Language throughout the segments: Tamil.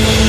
Thank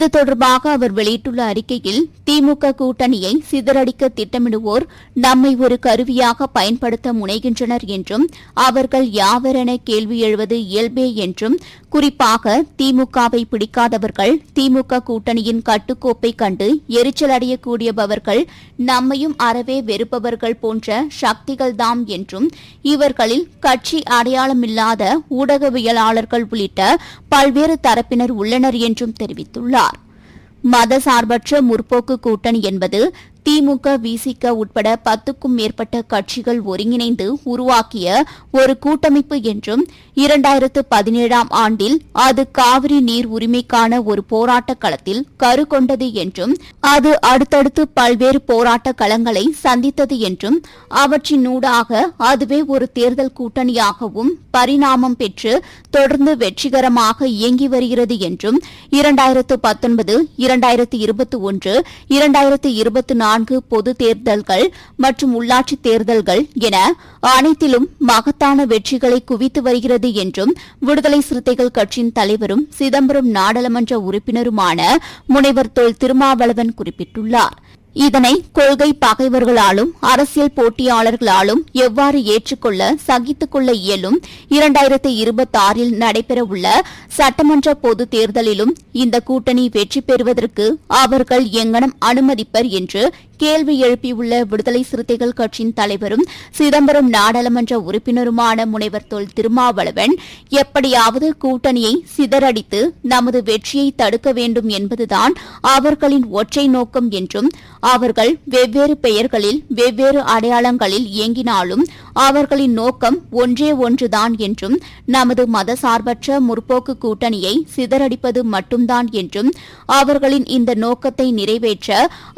இது தொடர்பாக அவர் வெளியிட்டுள்ள அறிக்கையில் திமுக கூட்டணியை சிதறடிக்க திட்டமிடுவோர் நம்மை ஒரு கருவியாக பயன்படுத்த முனைகின்றனர் என்றும் அவர்கள் யாவரென கேள்வி எழுவது இயல்பே என்றும் குறிப்பாக திமுகவை பிடிக்காதவர்கள் திமுக கூட்டணியின் கட்டுக்கோப்பை கண்டு எரிச்சல் அடையக்கூடியவர்கள் நம்மையும் அறவே வெறுப்பவர்கள் போன்ற சக்திகள்தாம் என்றும் இவர்களில் கட்சி அடையாளமில்லாத ஊடகவியலாளர்கள் உள்ளிட்ட பல்வேறு தரப்பினர் உள்ளனர் என்றும் தெரிவித்துள்ளார். மதசார்பற்ற முற்போக்கு கூட்டணி என்பது திமுக விசிக உட்பட பத்துக்கும் மேற்பட்ட கட்சிகள் ஒருங்கிணைந்து உருவாக்கிய ஒரு கூட்டமைப்பு என்றும் இரண்டாயிரத்து பதினேழாம் ஆண்டில் அது காவிரி நீர் உரிமைக்கான ஒரு போராட்ட களத்தில் கருகொண்டது என்றும் அது அடுத்தடுத்து பல்வேறு போராட்ட களங்களை சந்தித்தது என்றும் அவற்றினூடாக அதுவே ஒரு தேர்தல் கூட்டணியாகவும் பரிணாமம் பெற்று தொடர்ந்து வெற்றிகரமாக இயங்கி வருகிறது என்றும் இரண்டாயிரத்து பத்தொன்பது இரண்டாயிரத்து இருபத்தி ஒன்று இரண்டாயிரத்து இருபத்தி நான்கு பொது தேர்தல்கள் மற்றும் உள்ளாட்சி தேர்தல்கள் என அனைத்திலும் மகத்தான வெற்றிகளை குவித்து வருகிறது என்றும் விடுதலை சிறுத்தைகள் கட்சியின் தலைவரும் சிதம்பரம் நாடாளுமன்ற உறுப்பினருமான முனைவர் தொல் திருமாவளவன் குறிப்பிட்டுள்ளார். இதனை கொள்கை பகைவர்களாலும் அரசியல் போட்டியாளர்களாலும் எவ்வாறு ஏற்றுக்கொள்ள சகித்துக் கொள்ள இயலும்? இரண்டாயிரத்தி இருபத்தி ஆறில் நடைபெறவுள்ள சட்டமன்ற பொது தேர்தலிலும் இந்த கூட்டணி வெற்றி பெறுவதற்கு அவர்கள் எங்கனம் அனுமதிப்பர் என்று கேள்வி எழுப்பியுள்ள விடுதலை சிறுத்தைகள் கட்சியின் தலைவரும் சிதம்பரம் நாடாளுமன்ற உறுப்பினருமான முனைவர் தொல் திருமாவளவன் எப்படியாவது கூட்டணியை சிதறடித்து நமது வெற்றியை தடுக்க வேண்டும் என்பதுதான் அவர்களின் ஒற்றை நோக்கம் என்றும் அவர்கள் வெவ்வேறு பெயர்களில் வெவ்வேறு அடையாளங்களில் இயங்கினாலும் அவர்களின் நோக்கம் ஒன்றே ஒன்றுதான் என்றும் நமது மதசார்பற்ற முற்போக்கு கூட்டணியை சிதறடிப்பது மட்டும்தான் என்றும் அவர்களின் இந்த நோக்கத்தை நிறைவேற்ற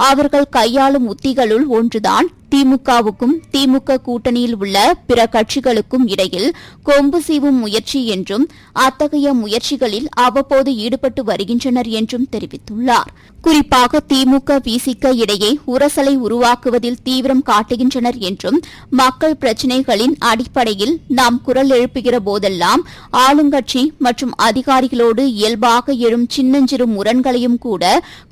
அவர்கள் கையாளும் உத்திகளுள் ஒன்றுதான் திமுகவுக்கும் திமுக கூட்டணியில் உள்ள பிற கட்சிகளுக்கும் இடையில் கொம்பு சீவும் முயற்சி என்றும் அத்தகைய முயற்சிகளில் அவ்வப்போது ஈடுபட்டு வருகின்றனர் என்றும் தெரிவித்துள்ளார். குறிப்பாக திமுக விசிக இடையே உரசலை உருவாக்குவதில் தீவிரம் காட்டுகின்றனர் என்றும் மக்கள் பிரச்சினைகளின் அடிப்படையில் நாம் குரல் எழுப்புகிற போதெல்லாம் ஆளுங்கட்சி மற்றும் அதிகாரிகளோடு இயல்பாக எழும் சின்னஞ்சிறு முரண்களையும் கூட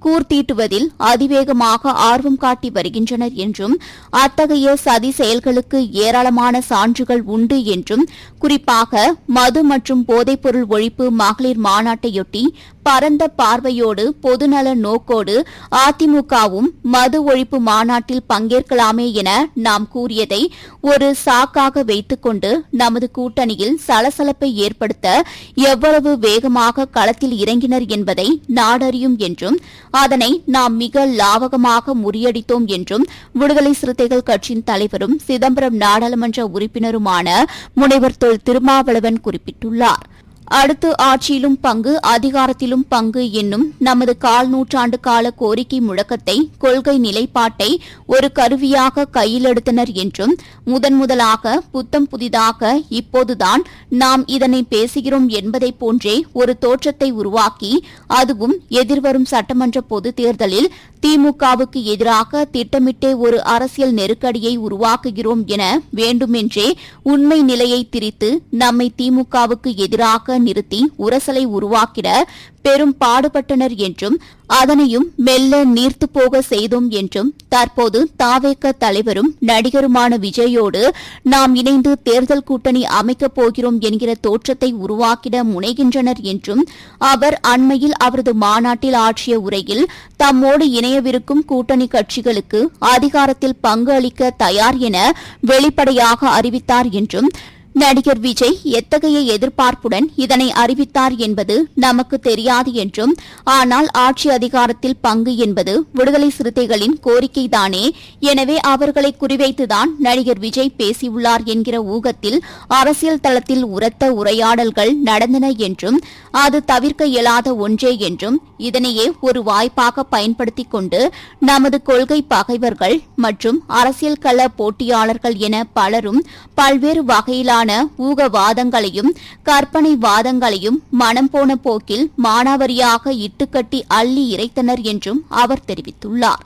கூர்த்தீட்டுவதில் அதிவேகமாக ஆர்வம் காட்டி வருகின்றனர் என்றும் அத்தகைய சதி செயல்களுக்கு ஏராளமான சான்றுகள் உண்டு என்றும் குறிப்பாக மது மற்றும் போதைப்பொருள் ஒழிப்பு மகளிர் மாநாட்டையொட்டி பரந்த பார்வையோடு பொதுநல நோக்கோடு அதிமுகவும் மது ஒழிப்பு மாநாட்டில் பங்கேற்கலாமே என நாம் கூறியதை ஒரு சாக்காக வைத்துக்கொண்டு நமது கூட்டணியில் சலசலப்பை ஏற்படுத்த எவ்வளவு வேகமாக களத்தில் இறங்கினர் என்பதை நாடறியும் என்றும் அதனை நாம் மிக லாவகமாக முறியடித்தோம் என்றும் விடுதலை சிறுத்தைகள் கட்சியின் தலைவரும் சிதம்பரம் நாடாளுமன்ற உறுப்பினருமான முனைவர் தொல் திருமாவளவன் குறிப்பிட்டுள்ளார். அடுத்து ஆட்சியிலும் பங்கு அதிகாரத்திலும் பங்கு என்னும் நமது கால் நூற்றாண்டு கால கோரிக்கை முழக்கத்தை கொள்கை நிலைப்பாட்டை ஒரு கருவியாக கையிலெடுத்தனர் என்றும் முதன் முதலாக புத்தம் புதிதாக இப்போதுதான் நாம் இதனை பேசுகிறோம் என்பதைப் போன்றே ஒரு தோற்றத்தை உருவாக்கி அதுவும் எதிர்வரும் சட்டமன்ற பொது தேர்தலில் திமுகவுக்கு எதிராக திட்டமிட்டே ஒரு அரசியல் நெருக்கடியை உருவாக்குகிறோம் என வேண்டுமென்றே உண்மை நிலையை திரித்து நம்மை திமுகவுக்கு எதிராக நிறுத்தி உரசலை உருவாக்கிட பெரும் பாடுபட்டனர் என்றும் அதனையும் மெல்ல நீர்த்து போக செய்தோம் என்றும் தற்போது தாவேக்க தலைவரும் நடிகருமான விஜயோடு நாம் இணைந்து தேர்தல் கூட்டணி அமைக்கப் போகிறோம் என்கிற தோற்றத்தை உருவாக்கிட முனைகின்றனர் என்றும் அவர் அண்மையில் அவரது மாநாட்டில் ஆற்றிய உரையில் தம்மோடு இணையவிருக்கும் கூட்டணி கட்சிகளுக்கு அதிகாரத்தில் பங்கு அளிக்க தயார் என வெளிப்படையாக அறிவித்தார் என்றும் நடிகர் விஜய் எத்தகைய எதிர்பார்ப்புடன் இதனை அறிவித்தார் என்பது நமக்கு தெரியாது என்றும் ஆனால் ஆட்சி அதிகாரத்தில் பங்கு என்பது விடுதலை சிறுத்தைகளின் கோரிக்கைதானே. எனவே அவர்களை குறிவைத்துதான் நடிகர் விஜய் பேசியுள்ளார் என்கிற ஊகத்தில் அரசியல் தளத்தில் உரத்த உரையாடல்கள் நடந்தன என்றும் அது தவிர்க்க இயலாத ஒன்றே என்றும் இதனையே ஒரு வாய்ப்பாக பயன்படுத்திக் கொண்டு நமது கொள்கை பகைவர்கள் மற்றும் அரசியல் கள போட்டியாளர்கள் என பலரும் பல்வேறு வகையிலான ஊகவாதங்களையும் கற்பனை வாதங்களையும் மனம் போன போக்கில் மானாவரியாக இட்டுக்கட்டி அள்ளி இறைத்தனர் என்றும் அவர் தெரிவித்துள்ளார்.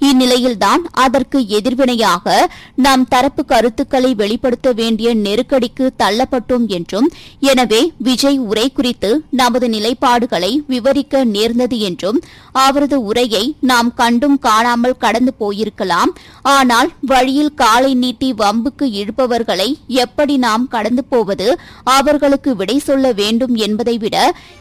இந்நிலையில்தான் அதற்கு எதிர்வினையாக நாம் தரப்பு கருத்துக்களை வெளிப்படுத்த வேண்டிய நெருக்கடிக்கு தள்ளப்பட்டோம் என்றும் எனவே விஜய் உரை குறித்து நமது நிலைப்பாடுகளை விவரிக்க நேர்ந்தது என்றும் அவரது உரையை நாம் கண்டும் காணாமல் கடந்து போயிருக்கலாம். ஆனால் வழியில் காலை நீட்டி வம்புக்கு இழுப்பவர்களை எப்படி நாம் கடந்து போவது அவர்களுக்கு விடை சொல்ல வேண்டும் என்பதை விட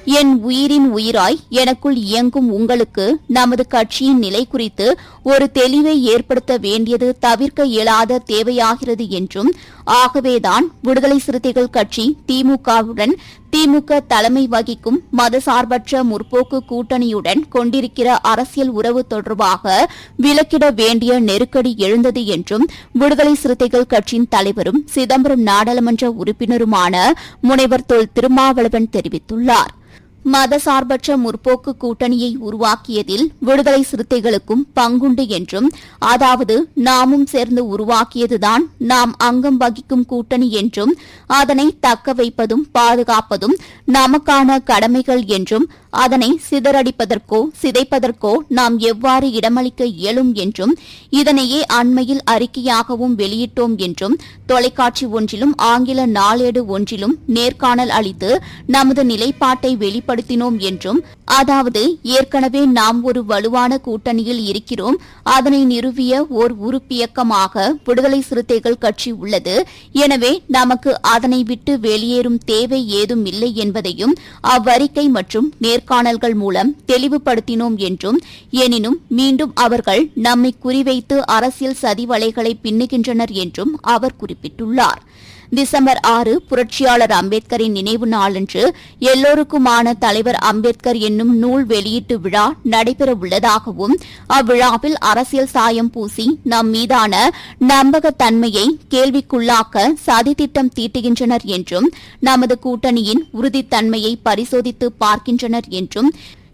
என் உயிரின் உயிராய் எனக்குள் இயங்கும் உங்களுக்கு நமது கட்சியின் நிலை குறித்து ஒரு தெளிவை ஏற்படுத்த வேண்டியது தவிர்க்க இயலாத தேவையாகிறது என்றும் ஆகவேதான் விடுதலை சிறுத்தைகள் கட்சி திமுகவுடன் திமுக தலைமை வகிக்கும் மதசார்பற்ற முற்போக்கு கூட்டணியுடன் கொண்டிருக்கிற அரசியல் உறவு தொடர்பாக விலக்கிட வேண்டிய நெருக்கடி எழுந்தது என்றும் விடுதலை சிறுத்தைகள் கட்சியின் தலைவரும் சிதம்பரம் நாடாளுமன்ற உறுப்பினருமான முனைவர் தொல் திருமாவளவன் தெரிவித்துள்ளார். மதசார்பற்ற முற்போக்கு கூட்டணியை உருவாக்கியதில் விடுதலை சிறுத்தைகளுக்கும் பங்குண்டு என்றும் அதாவது நாமும் சேர்ந்து உருவாக்கியதுதான் நாம் அங்கம் வகிக்கும் கூட்டணி என்றும் அதனை தக்க வைப்பதும் பாதுகாப்பதும் நமக்கான கடமைகள் என்றும் அதனை சிதறடிப்பதற்கோ சிதைப்பதற்கோ நாம் எவ்வாறு இடமளிக்க இயலும் என்றும் இதனையே அண்மையில் அறிக்கையாகவும் வெளியிட்டோம் என்றும் தொலைக்காட்சி ஒன்றிலும் ஆங்கில நாளேடு ஒன்றிலும் நேர்காணல் அளித்து நமது நிலைப்பாட்டை வெளிப்படுத்தினோம் என்றும் அதாவது ஏற்கனவே நாம் ஒரு வலுவான கூட்டணியில் இருக்கிறோம் அதனை நிறுவிய ஓர் உறுப்பியக்கமாக விடுதலை சிறுத்தைகள் கட்சி உள்ளது எனவே நமக்கு அதனை விட்டு வெளியேறும் தேவை ஏதும் இல்லை என்பதையும் அவ்வறிக்கை மற்றும் நேர்காணல்கள் மூலம் தெளிவுபடுத்தினோம் என்றும் எனினும் மீண்டும் அவர்கள் நம்மை குறிவைத்து அரசியல் சதிவலைகளை பின்னுகின்றனர் என்றும் அவர் குறிப்பிட்டுள்ளார். டிசம்பர் ஆறு புரட்சியாளர் அம்பேத்கரின் நினைவு நாளன்று எல்லோருக்குமான தலைவர் அம்பேத்கர் என்னும் நூல் வெளியீட்டு விழா நடைபெற உள்ளதாகவும் அவ்விழாவில் அரசியல் சாயம் பூசி நம் மீதான நம்பகத்தன்மையை கேள்விக்குள்ளாக்க சதித்திட்டம் தீட்டுகின்றனர் என்றும் நமது கூட்டணியின் உறுதித்தன்மையை பரிசோதித்து பார்க்கின்றனர் என்றும்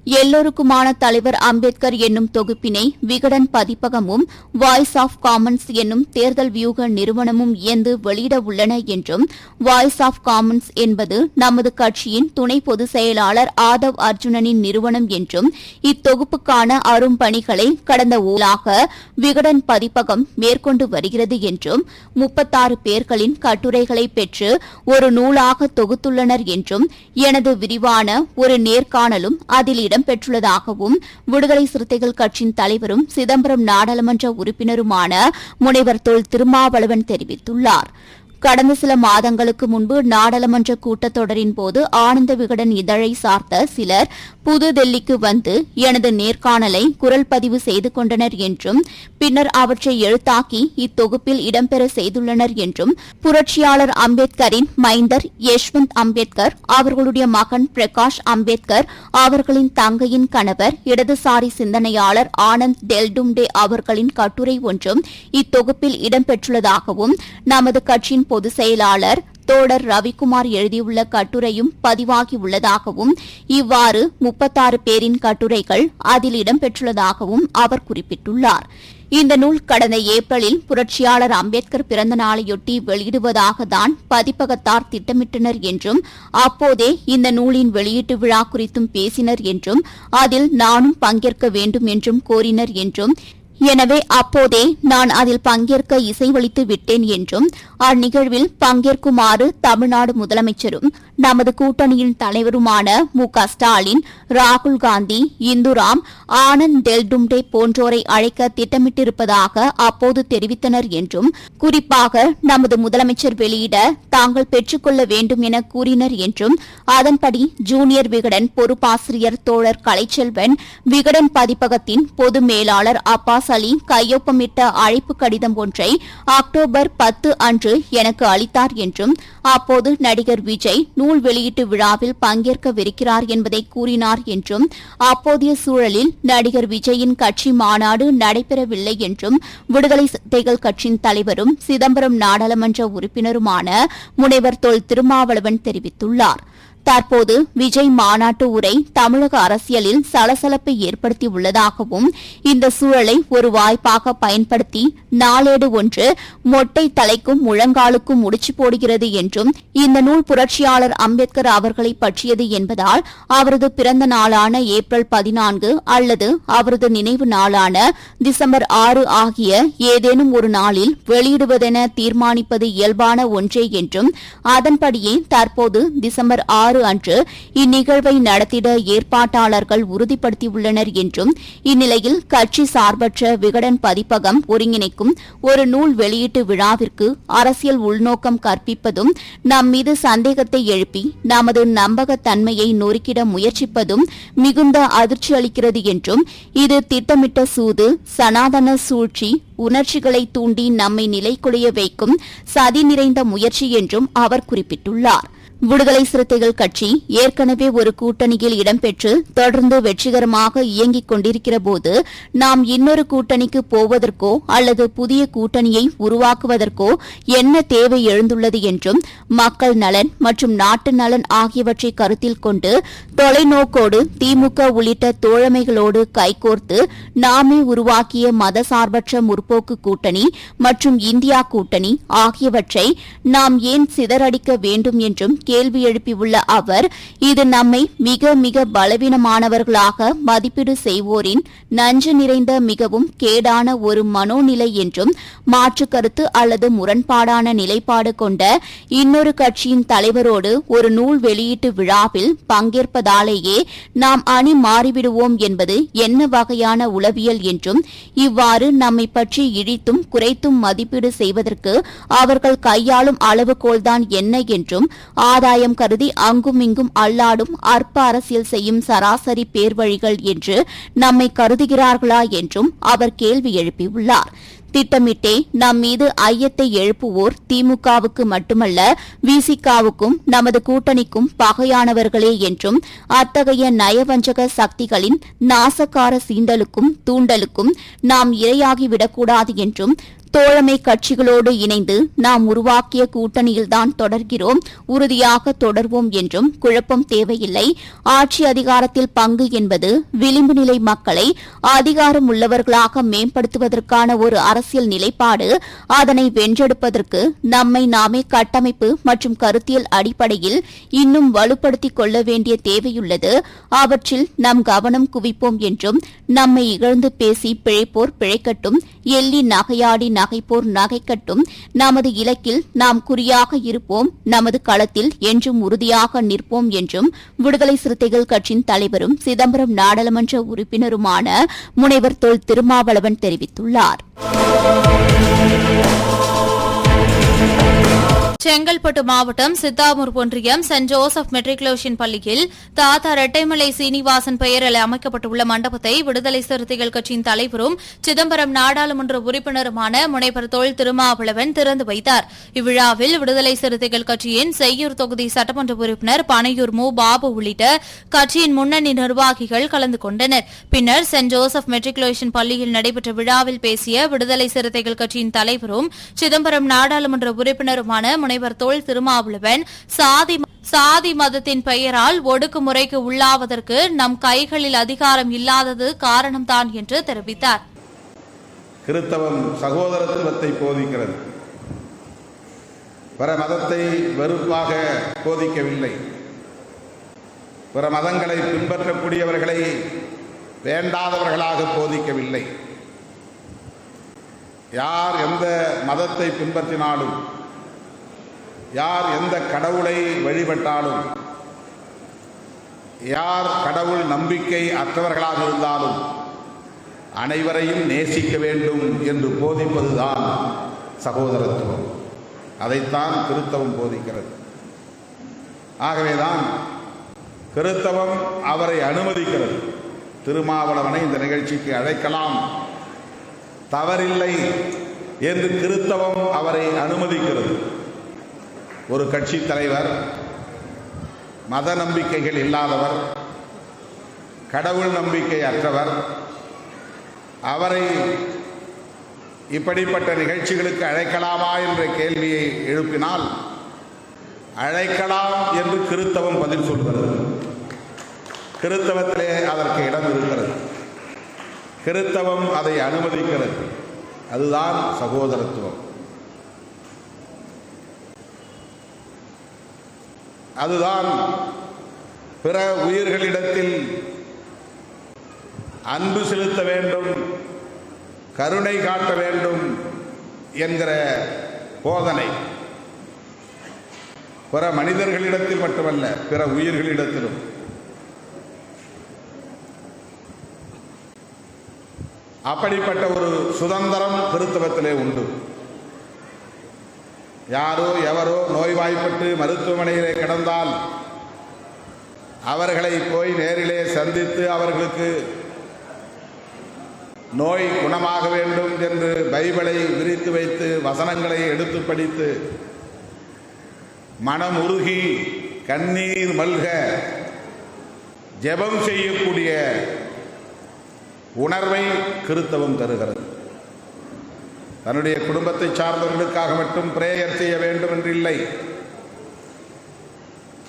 எல்லோருக்குமான தலைவர் அம்பேத்கர் என்னும் தொகுப்பினை விகடன் பதிப்பகமும் வாய்ஸ் ஆஃப் காமன்ஸ் என்னும் தேர்தல் வியூக நிறுவனமும் இயந்து வெளியிட உள்ளன என்றும் வாய்ஸ் ஆஃப் காமன்ஸ் என்பது நமது கட்சியின் துணை பொதுச் செயலாளர் ஆதவ் அர்ஜுனனின் நிறுவனம் என்றும் இத்தொகுப்புக்கான அரும்பணிகளை கடந்த ஊலாக விகடன் பதிப்பகம் மேற்கொண்டு வருகிறது என்றும் முப்பத்தாறு பேர்களின் கட்டுரைகளை பெற்று ஒரு நூலாக தொகுத்துள்ளனர் என்றும் எனது விரிவான ஒரு நேர்காணலும் அதில் இடம்பெற்றுள்ளதாகவும் விடுதலை சிறுத்தைகள் கட்சியின் தலைவரும் சிதம்பரம் நாடாளுமன்ற உறுப்பினருமான முனைவர் தொல் திருமாவளவன் தெரிவித்துள்ளார். கடந்த சில மாதங்களுக்கு முன்பு நாடாளுமன்ற கூட்டத்தொடரின் போது ஆனந்த விகடன் இதழை சார்ந்த சிலர் புதுதில்லிக்கு வந்து எனது நேர்காணலை குரல் பதிவு செய்து கொண்டனர் என்றும் பின்னர் அவற்றை எழுத்தாக்கி இத்தொகுப்பில் இடம்பெற செய்துள்ளனர் என்றும் புரட்சியாளர் அம்பேத்கரின் மைந்தர் யஷ்வந்த் அம்பேத்கர் அவர்களுடைய மகன் பிரகாஷ் அம்பேத்கர் அவர்களின் தங்கையின் கணவர் இடதுசாரி சிந்தனையாளர் ஆனந்த் டெல்டும்டே அவர்களின் கட்டுரை ஒன்றும் இத்தொகுப்பில் இடம்பெற்றுள்ளதாகவும் நமது கட்சியின் பொதுச் செயலாளர் தோடர் ரவிக்குமார் எழுதியுள்ள கட்டுரையும் பதிவாகியுள்ளதாகவும் இவ்வாறு முப்பத்தாறு பேரின் கட்டுரைகள் அதில் இடம்பெற்றுள்ளதாகவும் அவர் குறிப்பிட்டுள்ளார். இந்த நூல் கடந்த ஏப்ரலில் புரட்சியாளர் அம்பேத்கர் பிறந்த நாளையொட்டி வெளியிடுவதாக தான் பதிப்பகத்தார் திட்டமிட்டனர் என்றும் அப்போதே இந்த நூலின் வெளியீட்டு விழா குறித்தும் பேசினர் என்றும் அதில் நானும் பங்கேற்க வேண்டும் என்றும் கோரினர் என்றும் எனவே அப்போதே நான் அதில் பங்கேற்க இசைவளித்து விட்டேன் என்றும் அந்நிகழ்வில் பங்கேற்குமாறு தமிழ்நாடு முதலமைச்சரும் நமது கூட்டணியின் தலைவருமான மு க ஸ்டாலின் ராகுல் காந்தி இந்துராம் ஆனந்த் டெல்டும்டே போன்றோரை அழைக்க திட்டமிட்டிருப்பதாக அப்போது தெரிவித்தனர் என்றும் குறிப்பாக நமது முதலமைச்சர் வெளியிட தாங்கள் பெற்றுக்கொள்ள வேண்டும் என கூறினர் என்றும் அதன்படி ஜூனியர் விகடன் பொறுப்பாசிரியர் தோழர் கலைச்செல்வன் விகடன் பதிப்பகத்தின் பொது மேலாளர் அப்பாஸ் அலி கையொப்பமிட்ட அழைப்பு கடிதம் ஒன்றை அக்டோபர் பத்து அன்று எனக்கு அளித்தார் என்றும் அப்போது நடிகர் விஜய் நூல் வெளியீட்டு விழாவில் பங்கேற்கவிருக்கிறார் என்பதை கூறினார் என்றும் அப்போதைய சூழலில் நடிகர் விஜயின் கட்சி மாநாடு நடைபெறவில்லை என்றும் விடுதலை சிறுத்தைகள் கட்சியின் தலைவரும் சிதம்பரம் நாடாளுமன்ற உறுப்பினருமான முனைவர் தொல் திருமாவளவன் தெரிவித்துள்ளார். தற்போது விஜய் மாநாட்டு உரை தமிழக அரசியலில் சலசலப்பை ஏற்படுத்தி உள்ளதாகவும் இந்த சூழலை ஒரு வாய்ப்பாக பயன்படுத்தி நாளேடு ஒன்று மொட்டை தலைக்கும் முழங்காலுக்கும் முடிச்சு போடுகிறது என்றும் இந்த நூல் புரட்சியாளர் அம்பேத்கர் அவர்களை பற்றியது என்பதால் அவரது பிறந்த நாளான ஏப்ரல் பதினான்கு அல்லது அவரது நினைவு நாளான டிசம்பர் ஆறு ஆகிய ஏதேனும் ஒரு நாளில் வெளியிடுவதென தீர்மானிப்பது இயல்பான ஒன்றே என்றும் அதன்படியே தற்போது டிசம்பர் ஆறு அன்று இந்நிகழ்வை நடத்திட ஏற்பாட்டாளர்கள் உறுதிப்படுத்தியுள்ளனர் என்றும் இந்நிலையில் கட்சி சார்பற்ற விகடன் பதிப்பகம் ஒருங்கிணைக்கும் ஒரு நூல் வெளியீட்டு விழாவிற்கு அரசியல் உள்நோக்கம் கற்பிப்பதும் நம் மீது சந்தேகத்தை எழுப்பி நமது நம்பகத்தன்மையை நொறுக்கிட முயற்சிப்பதும் மிகுந்த அதிர்ச்சி அளிக்கிறது என்றும் இது திட்டமிட்ட சூது சனாதன சூழ்ச்சி உணர்ச்சிகளை தூண்டி நம்மை நிலைக்குலைய வைக்கும் சதி நிறைந்த முயற்சி என்றும் அவர் குறிப்பிட்டுள்ளார். விடுதலை சிறுத்தைகள் கட்சி ஏற்கனவே ஒரு கூட்டணியில் இடம்பெற்று தொடர்ந்து வெற்றிகரமாக இயங்கிக் கொண்டிருக்கிற போது நாம் இன்னொரு கூட்டணிக்கு போவதற்கோ அல்லது புதிய கூட்டணியை உருவாக்குவதற்கோ என்ன தேவை எழுந்துள்ளது என்றும் மக்கள் நலன் மற்றும் நாட்டு நலன் ஆகியவற்றை கருத்தில் கொண்டு தொலைநோக்கோடு திமுக உள்ளிட்ட தோழமைகளோடு கைகோர்த்து நாமே உருவாக்கிய மதசார்பற்ற முற்போக்கு கூட்டணி மற்றும் இந்தியா கூட்டணி ஆகியவற்றை நாம் ஏன் சிதறடிக்க வேண்டும் என்றும் கேள்வி எழுப்பியுள்ள அவர் இது நம்மை மிக மிக பலவீனமானவர்களாக மதிப்பீடு செய்வோரின் நஞ்சு நிறைந்த மிகவும் கேடான ஒரு மனோநிலை என்றும் மாற்று கருத்து அல்லது முரண்பாடான நிலைப்பாடு கொண்ட இன்னொரு கட்சியின் தலைவரோடு ஒரு நூல் வெளியீட்டு விழாவில் பங்கேற்பதாலேயே நாம் அணி மாறிவிடுவோம் என்பது என்ன வகையான உளவியல் என்றும் இவ்வாறு நம்மை பற்றி இழித்தும் குறைத்தும் மதிப்பீடு செய்வதற்கு அவர்கள் கையாளும் அளவுகோல்தான் என்ன என்றும் ஆர் ஆதாயம் கருதி அங்கும் இங்கும் அல்லாடும் அற்ப அரசியல் செய்யும் சராசரி பேர்வழிகள் என்று நம்மை கருதுகிறார்களா என்றும் அவர் கேள்வி எழுப்பியுள்ளார். திட்டமிட்டே நம் மீது ஐயத்தை எழுப்புவோர் திமுகவுக்கு மட்டுமல்ல விசிகாவுக்கும் நமது கூட்டணிக்கும் பகையானவர்களே என்றும் அத்தகைய நயவஞ்சக சக்திகளின் நாசக்கார சீண்டலுக்கும் தூண்டலுக்கும் நாம் இரையாகிவிடக்கூடாது என்றும் தோழமை கட்சிகளோடு இணைந்து நாம் உருவாக்கிய கூட்டணியில்தான் தொடர்கிறோம். உறுதியாக தொடர்வோம் என்றும் குழப்பம் தேவையில்லை. ஆட்சி அதிகாரத்தில் பங்கு என்பது விளிம்பு நிலை மக்களை அதிகாரம் உள்ளவர்களாக மேம்படுத்துவதற்கான ஒரு அரசியல் நிலைப்பாடு. அதனை வென்றெடுப்பதற்கு நம்மை நாமே கட்டமைப்பு மற்றும் கருத்தியல் அடிப்படையில் இன்னும் வலுப்படுத்திக் கொள்ள வேண்டிய தேவையுள்ளது. அவற்றில் நம் கவனம் குவிப்போம் என்றும் நம்மை இகழ்ந்து பேசி பிழைப்போர் பிழைக்கட்டும் எள்ளி நகையாடி நகைப்போர் நகைக்கட்டும். நமது இலக்கில் நாம் குறியாக இருப்போம். நமது களத்தில் என்றும் உறுதியாக நிற்போம் என்றும் விடுதலை சிறுத்தைகள் கட்சியின் தலைவரும் சிதம்பரம் நாடாளுமன்ற உறுப்பினருமான முனைவர் தொல் திருமாவளவன் தெரிவித்துள்ளார். செங்கல்பட்டு மாவட்டம் சித்தாமூர் ஒன்றியம் சென்ட் ஜோசப் மெட்ரிகுலேஷன் பள்ளியில் தாத்தா ரெட்டைமலை சீனிவாசன் பெயரில் அமைக்கப்பட்டுள்ள மண்டபத்தை விடுதலை சிறுத்தைகள் கட்சியின் தலைவரும் சிதம்பரம் நாடாளுமன்ற உறுப்பினருமான முனைவர் தொல் திருமாவளவன் திறந்து வைத்தார். இவ்விழாவில் விடுதலை சிறுத்தைகள் கட்சியின் செய்யூர் தொகுதி சட்டமன்ற உறுப்பினர் பனையூர் மு. பாபு உள்ளிட்ட கட்சியின் முன்னணி நிர்வாகிகள் கலந்து கொண்டனர். பின்னர் சென்ட் ஜோசப் மெட்ரிகுலேஷன் பள்ளியில் நடைபெற்ற விழாவில் பேசிய விடுதலை சிறுத்தைகள் கட்சியின் தலைவரும் சிதம்பரம் நாடாளுமன்ற உறுப்பினருமான முனைவர் தோல் திருமாவளவன் சாதி சாதி மதத்தின் பெயரால் ஒடுக்குமுறைக்கு உள்ளாவதற்கு நம் கைகளில் அதிகாரம் இல்லாதது காரணம்தான் என்று தெரிவித்தார். கிறித்தவம் சகோதரத்துவத்தை போதிக்கிறது. பிற மதத்தை வெறுப்பாக போதிக்கவில்லை. பிற மதங்களை பின்பற்றக்கூடியவர்களை வேண்டாதவர்களாக போதிக்கவில்லை. யார் எந்த மதத்தை பின்பற்றினாலும் யார் எந்த கடவுளை வழிபட்டாலும் யார் கடவுள் நம்பிக்கை அற்றவர்களாக இருந்தாலும் அனைவரையும் நேசிக்க வேண்டும் என்று போதிப்பதுதான் சகோதரத்துவம். அதைத்தான் கிறித்தவம் போதிக்கிறது. ஆகவேதான் கிறித்தவம் அவரை அனுமதிக்கிறது. திருமாவளவனை இந்த நிகழ்ச்சிக்கு அழைக்கலாம். தவறில்லை என்று கிறித்தவம் அவரை அனுமதிக்கிறது. ஒரு கட்சி தலைவர் மத நம்பிக்கைகள் இல்லாதவர் கடவுள் நம்பிக்கை அற்றவர் அவரை இப்படிப்பட்ட நிகழ்ச்சிகளுக்கு அழைக்கலாமா என்ற கேள்வியை எழுப்பினால் அழைக்கலாம் என்று கிறித்தவம் பதில் சொல்கிறது. கிறித்தவத்திலே அதற்கு இடம் இருக்கிறது. கிறித்தவம் அதை அனுமதிக்கிறது. அதுதான் சகோதரத்துவம். அதுதான் பிற உயிர்களிடத்தில் அன்பு செலுத்த வேண்டும் கருணை காட்ட வேண்டும் என்கிற போதனை. பிற மனிதர்களிடத்தில் மட்டுமல்ல பிற உயிர்களிடத்திலும். அப்படிப்பட்ட ஒரு சுதந்திரம் கிறிஸ்தவத்திலே உண்டு. யாரோ எவரோ நோய்வாய்ப்பட்டு மருத்துவமனையிலே கிடந்தால் அவர்களை போய் நேரிலே சந்தித்து அவர்களுக்கு நோய் குணமாக வேண்டும் என்று பைபிளை விரித்து வைத்து வசனங்களை எடுத்து படித்து மனம் உருகி கண்ணீர் மல்க ஜெபம் செய்யக்கூடிய உணர்வை கிறித்தவம் தருகிறது. தன்னுடைய குடும்பத்தை சார்ந்தவர்களுக்காக மட்டும் பிரேயர் செய்ய வேண்டும் என்று இல்லை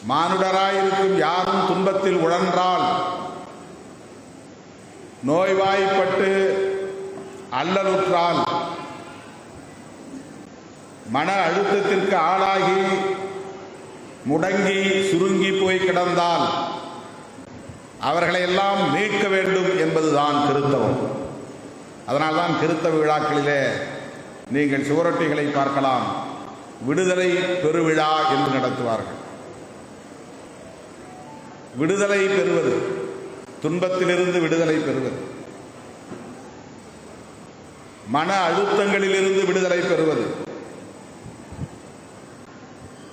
மானுடராயிருக்கும் யாரும் துன்பத்தில் உழன்றால் நோய்வாய்ப்பட்டு அல்லலுற்றால் மன அழுத்தத்திற்கு ஆளாகி முடங்கி சுருங்கி போய் கிடந்தால் அவர்களை எல்லாம் மீட்க வேண்டும் என்பதுதான் கிறித்தவம். அதனால்தான் கிறித்தவ விழாக்களிலே நீங்கள் சுவரொட்டிகளை பார்க்கலாம். விடுதலை பெருவிழா என்று நடத்துவார்கள். விடுதலை பெறுவது. துன்பத்திலிருந்து விடுதலை பெறுவது. மன அழுத்தங்களிலிருந்து விடுதலை பெறுவது.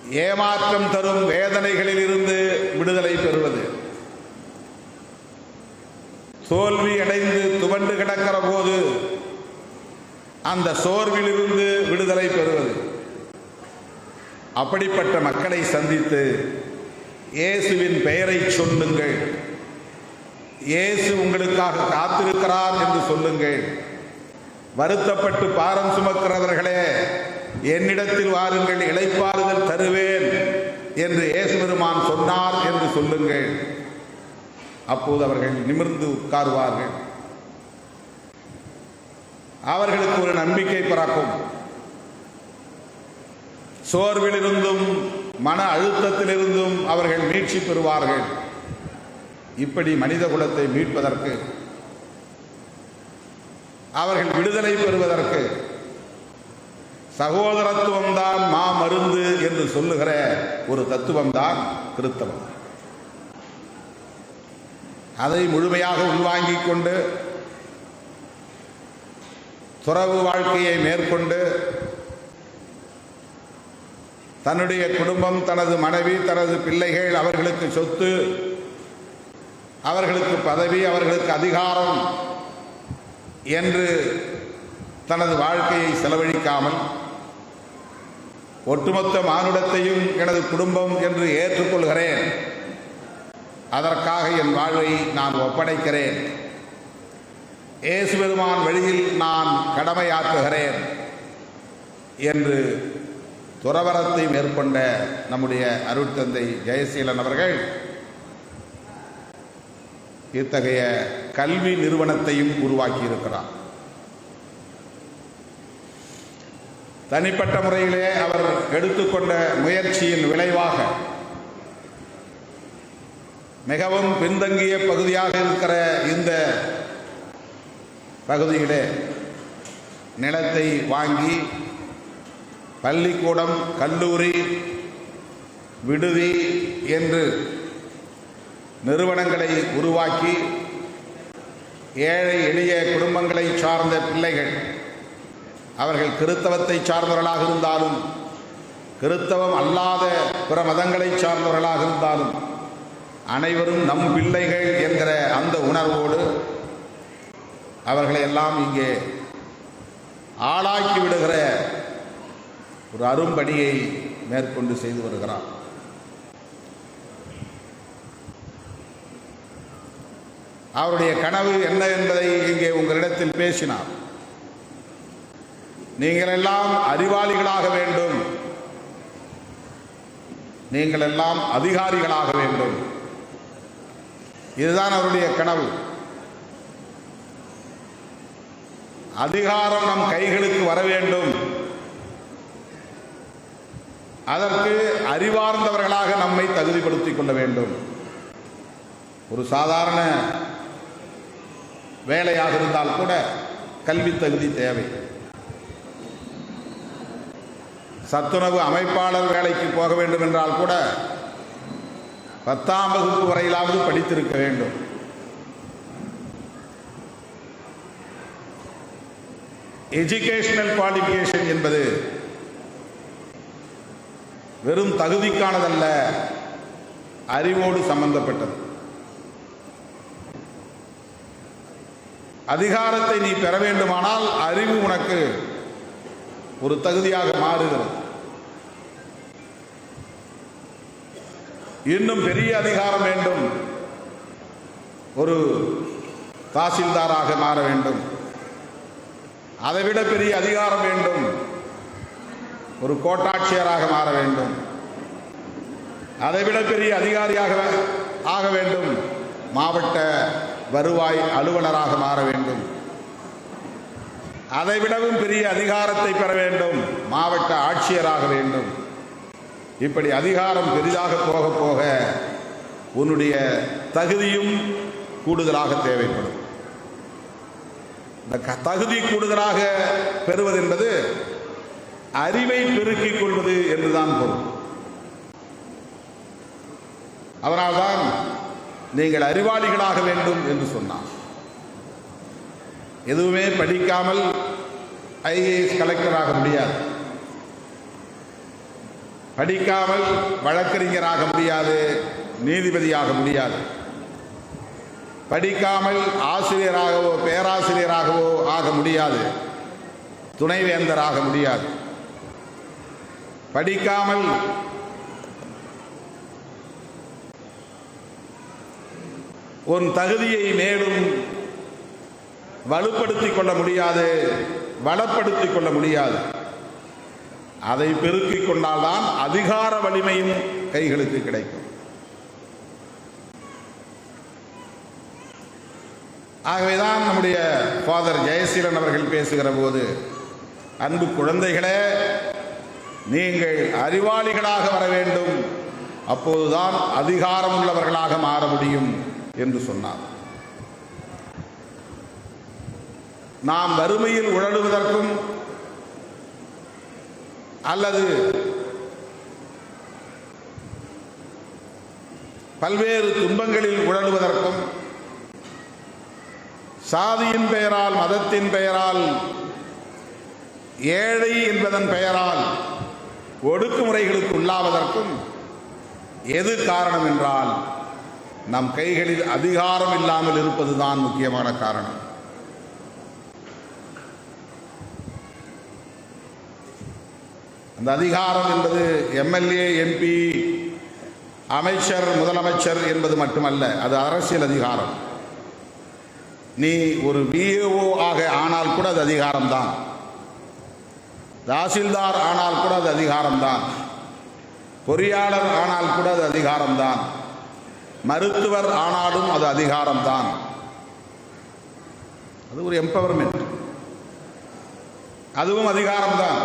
ஏமாற்றம் தரும் வேதனைகளிலிருந்து விடுதலை பெறுவது. தோல்வி அடைந்து துவண்டு கிடக்கிற போது அந்த சோர்விலிருந்து விடுதலை பெறுவது. அப்படிப்பட்ட மக்களை சந்தித்து இயேசுவின் பெயரை சொல்லுங்கள். இயேசு உங்களுக்காக காத்திருக்கிறார் என்று சொல்லுங்கள். வருத்தப்பட்டு பாரம் சுமக்கிறவர்களே என்னிடத்தில் வாருங்கள் இழைப்பாறுதல் தருவேன் என்று இயேசு பெருமான் சொன்னார் என்று சொல்லுங்கள். அப்போது அவர்கள் நிமிர்ந்து உட்காருவார்கள். அவர்களுக்கு ஒரு நம்பிக்கை பிறக்கும். சோர்விலிருந்தும் மன அழுத்தத்திலிருந்தும் அவர்கள் மீட்சி பெறுவார்கள். இப்படி மனித குலத்தை மீட்பதற்கு அவர்கள் விடுதலை பெறுவதற்கு சகோதரத்துவம்தான் மா மருந்து என்று சொல்லுகிற ஒரு தத்துவம் தான் கிறித்தவம். அதை முழுமையாக உள்வாங்கிக் கொண்டு துறவு வாழ்க்கையை மேற்கொண்டு தன்னுடைய குடும்பம் தனது மனைவி தனது பிள்ளைகள் அவர்களுக்கு சொத்து அவர்களுக்கு பதவி அவர்களுக்கு அதிகாரம் என்று தனது வாழ்க்கையை செலவழிக்காமல் ஒட்டுமொத்த மானுடத்தையும் எனது குடும்பம் என்று ஏற்றுக்கொள்கிறேன். அதற்காக என் வாழ்வை நான் ஒப்படைக்கிறேன். இயேசு பெருமான் வழியில் நான் கடமையாற்றுகிறேன் என்று துறவரத்தை மேற்கொண்ட நம்முடைய அருட்தந்தை ஜெயசீலன் அவர்கள் இத்தகைய கல்வி நிறுவனத்தையும் உருவாக்கி இருக்கிறார் தனிப்பட்ட முறையிலே அவர் எடுத்துக்கொண்ட முயற்சியின் விளைவாக மிகவும் பின்தங்கிய பகுதியாக இருக்கிற இந்த பகுதியிலே நிலத்தை வாங்கி பள்ளிக்கூடம் கல்லூரி விடுதி என்று நிறுவனங்களை உருவாக்கி ஏழை எளிய குடும்பங்களை சார்ந்த பிள்ளைகள் அவர்கள் கிறித்தவத்தை சார்ந்தவர்களாக இருந்தாலும் கிறித்தவம் அல்லாத பிற மதங்களை சார்ந்தவர்களாக இருந்தாலும் அனைவரும் நம் பிள்ளைகள் என்கிற அந்த உணர்வோடு அவர்களை எல்லாம் இங்கே ஆளாக்கி விடுகிற ஒரு அரும்பணியை மேற்கொண்டு செய்து வருகிறார். அவருடைய கனவு என்ன என்பதை இங்கே உங்களிடத்தில் பேசினார். நீங்கள் எல்லாம் அறிவாளிகளாக வேண்டும். நீங்கள் எல்லாம் அதிகாரிகளாக வேண்டும். இதுதான் அவருடைய கனவு. அதிகாரம் நம் கைகளுக்கு வர வேண்டும். அதற்கு அறிவார்ந்தவர்களாக நம்மை தகுதிப்படுத்திக் கொள்ள வேண்டும். ஒரு சாதாரண வேலையாக இருந்தால் கூட கல்வி தகுதி தேவை. சத்துணவு அமைப்பாளர் வேலைக்கு போக வேண்டும் என்றால் கூட பத்தாம் வகுப்பு வரையிலாவது படித்திருக்க வேண்டும். எஜுகேஷனல் குவாலிஃபிகேஷன் என்பது வெறும் தகுதிக்கானதல்ல அறிவோடு சம்பந்தப்பட்டது. அதிகாரத்தை நீ பெற வேண்டுமானால் அறிவு உனக்கு ஒரு தகுதியாக மாறுகிறது. இன்னும் பெரிய அதிகாரம் வேண்டும். ஒரு தாசில்தாராக மாற வேண்டும். அதைவிட பெரிய அதிகாரம் வேண்டும். ஒரு கோட்டாட்சியராக மாற வேண்டும். அதைவிட பெரிய அதிகாரியாக ஆக வேண்டும். மாவட்ட வருவாய் அலுவலராக மாற வேண்டும். அதைவிடவும் பெரிய அதிகாரத்தை பெற வேண்டும். மாவட்ட ஆட்சியராக வேண்டும். இப்படி அதிகாரம் பெரிதாக போக போக உன்னுடைய தகுதியும் கூடுதலாக தேவைப்படும். இந்த தகுதி கூடுதலாக பெறுவது என்பது அறிவை பெருக்கிக் கொள்வது என்றுதான் பொருள். அதனால்தான் நீங்கள் அறிவாளிகளாக வேண்டும் என்று சொன்னார். எதுவுமே படிக்காமல் ஐஏஎஸ் கலெக்டராக முடியாது. படிக்காமல் வழக்கறிஞராக முடியாது நீதிபதியாக முடியாது. படிக்காமல் ஆசிரியராகவோ பேராசிரியராகவோ ஆக முடியாது. துணைவேந்தராக முடியாது. படிக்காமல் உன் தகுதியை மேலும் வலுப்படுத்திக் கொள்ள முடியாது வளப்படுத்திக் கொள்ள முடியாது. அதை பெருக்கிக் கொண்டால்தான் அதிகார வலிமையும் கைகளுக்கு கிடைக்கும். ஆகவேதான் நம்முடைய ஃபாதர் ஜெயசீலன் அவர்கள் பேசுகிற போது அன்பு குழந்தைகளே நீங்கள் அறிவாளிகளாக வர வேண்டும். அப்போதுதான் அதிகாரம் உள்ளவர்களாக மாற முடியும் என்று சொன்னார். நாம் வறுமையில் உழலுவதற்கும் அல்லது பல்வேறு துன்பங்களில் உழலுவதற்கும் சாதியின் பெயரால் மதத்தின் பெயரால் ஏழை என்பதன் பெயரால் ஒடுக்குமுறைகளுக்கு உள்ளாவதற்கும் எது காரணம் என்றால் நம் கைகளில் அதிகாரம் இல்லாமல் இருப்பதுதான் முக்கியமான காரணம். அந்த அதிகாரம் என்பது எம்எல்ஏ எம்பி அமைச்சர் முதலமைச்சர் என்பது மட்டுமல்ல அது அரசியல் அதிகாரம். நீ ஒரு விஏஓ ஆக ஆனால் கூட அது அதிகாரம்தான். தாசில்தார் ஆனால் கூட அது அதிகாரம்தான். பொறியாளர் ஆனால் கூட அது அதிகாரம்தான். மருத்துவர் ஆனாலும் அது அதிகாரம்தான். அது ஒரு எம்பவர்மெண்ட் அதுவும் அதிகாரம்தான்.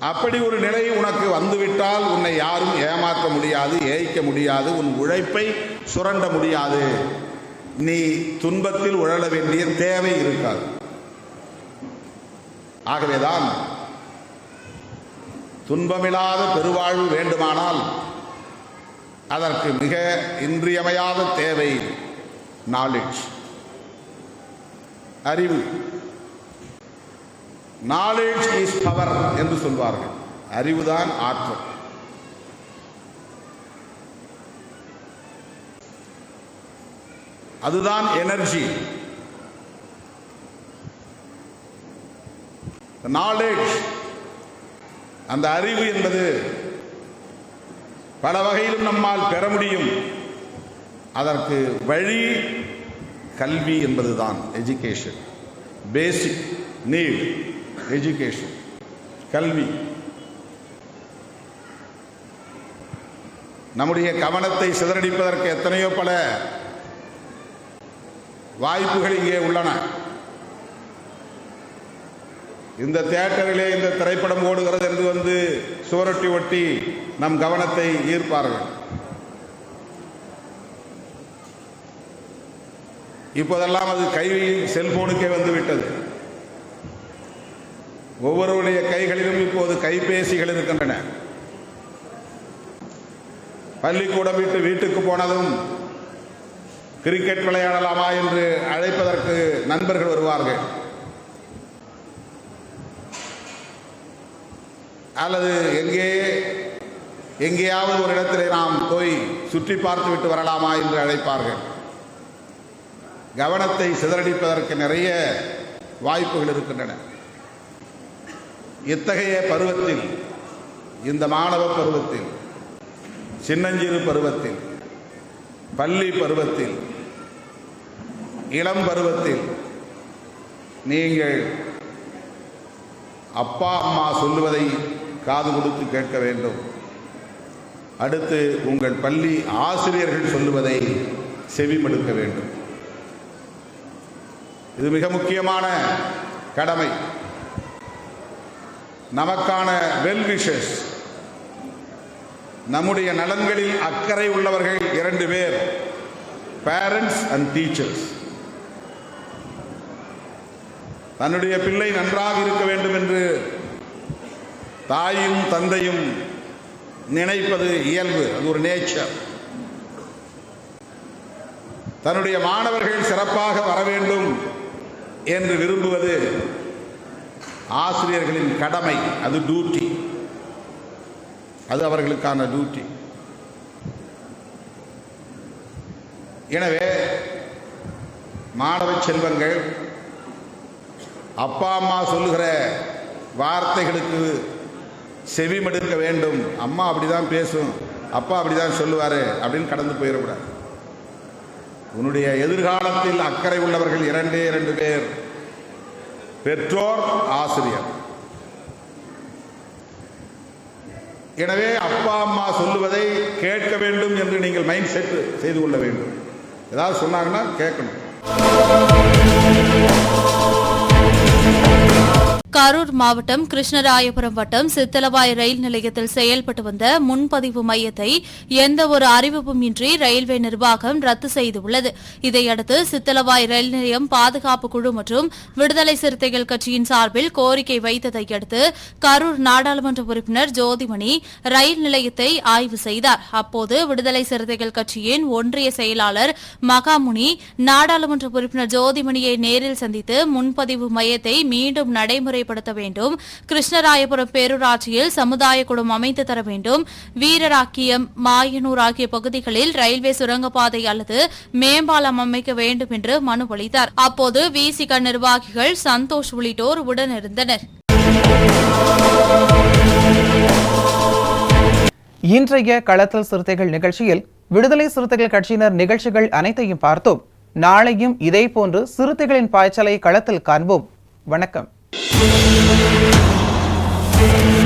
அப்படி ஒரு நிலை உனக்கு வந்துவிட்டால் உன்னை யாரும் ஏமாற்ற முடியாது ஏய்க்க முடியாது உன் உழைப்பை சுரண்ட முடியாது. நீ துன்பத்தில் உழல வேண்டிய தேவை இருக்காது. ஆகவேதான் துன்பமில்லாத பெருவாழ்வு வேண்டுமானால் அதற்கு மிக இன்றியமையாத தேவை நாலேஜ் அறிவு. நாலேஜ் இஸ் பவர் என்று சொல்வார்கள். அறிவுதான் ஆற்றல். அதுதான் எனர்ஜி நாலேஜ் அந்த அறிவு என்பது பல வகையிலும் நம்மால் பெற முடியும். அதற்கு வழி கல்வி என்பதுதான் எஜுகேஷன் பேசிக் நீட் எஜுகேஷன் கல்வி. நம்முடைய கவனத்தை சிதறடிப்பதற்கு எத்தனையோ பல வாய்ப்புகள் இங்கே உள்ளன. இந்த தியேட்டரிலே இந்த திரைப்படம் ஓடுகிறது என்று வந்து சுவரொட்டி ஒட்டி நம் கவனத்தை ஈர்ப்பார்கள். இப்போதெல்லாம் அது கையில் செல்போனுக்கே வந்து விட்டது ஒவ்வொருவருடைய கைகளிலும் இப்போது கைபேசிகள் இருக்கின்றன. பள்ளிக்கூடம் விட்டு வீட்டுக்கு போனதும் கிரிக்கெட் விளையாடலாமா என்று அழைப்பதற்கு நண்பர்கள் வருவார்கள். அல்லது எங்கே எங்கேயாவது ஒரு இடத்திலே நாம் போய் சுற்றி பார்த்து விட்டு வரலாமா என்று அழைப்பார்கள். கவனத்தை சிதறடிப்பதற்கு நிறைய வாய்ப்புகள் இருக்கின்றன. இத்தகைய பருவத்தில் இந்த மாணவ பருவத்தில் சின்னஞ்சிறு பருவத்தில் பள்ளி பருவத்தில் இளம் பருவத்தில் நீங்கள் அப்பா அம்மா சொல்லுவதை காது கொடுத்து கேட்க வேண்டும். அடுத்து உங்கள் பள்ளி ஆசிரியர்கள் சொல்லுவதை செவிமடுக்க வேண்டும். இது மிக முக்கியமான கடமை. நமக்கான வெல் விஷஸ் நம்முடைய நலன்களில் அக்கறை உள்ளவர்கள் இரண்டு பேர் பேரண்ட்ஸ் அண்ட் டீச்சர்ஸ் தன்னுடைய பிள்ளை நன்றாக இருக்க வேண்டும் என்று தாயும் தந்தையும் நினைப்பது இயல்பு. அது ஒரு நேச்சர் தன்னுடைய மாணவர்கள் சிறப்பாக வர வேண்டும் என்று விரும்புவது ஆசிரியர்களின் கடமை. அது டியூட்டி அது அவர்களுக்கான டியூட்டி எனவே மாணவ செல்வங்கள் அப்பா அம்மா சொல்லுகிற வார்த்தைகளுக்கு செவிமடுக்க வேண்டும். அம்மா அப்படிதான் பேசும். அப்பா அப்படிதான் சொல்லுவார். அப்படின்னு கடந்து போயிடக்கூடாது. உன்னுடைய எதிர்காலத்தில் அக்கறை உள்ளவர்கள் இரண்டே இரண்டு பேர். பெற்றோர் ஆசிரியர். எனவே அப்பா அம்மா சொல்லுவதை கேட்க வேண்டும் என்று நீங்கள் மைண்ட் செட் செய்து கொள்ள வேண்டும். ஏதாவது சொன்னாங்கன்னா கேட்கணும். கரூர் மாவட்டம் கிருஷ்ணராயபுரம் வட்டம் சித்தலவாய் ரயில் நிலையத்தில் செயல்பட்டு வந்த முன்பதிவு மையத்தை எந்த ஒரு அறிவிப்பும் இன்றி ரயில்வே நிர்வாகம் ரத்து செய்துள்ளது. இதையடுத்து சித்தலவாய் ரயில் நிலையம் பாதுகாப்பு குழு மற்றும் விடுதலை சிறுத்தைகள் கட்சியின் சார்பில் கோரிக்கை வைத்ததை அடுத்து கரூர் நாடாளுமன்ற உறுப்பினர் ஜோதிமணி ரயில் நிலையத்தை ஆய்வு செய்தார். அப்போது விடுதலை சிறுத்தைகள் கட்சியின் ஒன்றிய செயலாளர் மகாமுனி நாடாளுமன்ற உறுப்பினர் ஜோதிமணியை நேரில் சந்தித்து முன்பதிவு மையத்தை மீண்டும் நடைமுறை நடைமுறைப்படுத்த வேண்டும். கிருஷ்ணராயபுரம் பேரூராட்சியில் சமுதாய குழும் அமைத்து தர வேண்டும். வீரராக்கியம் மாயனூர் ஆகிய பகுதிகளில் ரயில்வே சுரங்கப்பாதை அல்லது மேம்பாலம் அமைக்க வேண்டும் என்று மனு அளித்தார். அப்போது விசிக நிர்வாகிகள் சந்தோஷ் உள்ளிட்டோர் உடனிருந்தனர். இன்றைய களத்தல் சிறுத்தைகள் நிகழ்ச்சியில் விடுதலை சிறுத்தைகள் கட்சியினர் நிகழ்ச்சிகள் அனைத்தையும் பார்த்தோம். நாளையும் இதேபோன்று சிறுத்தைகளின் பாய்ச்சலை களத்தில் காண்போம். வணக்கம். Thank you.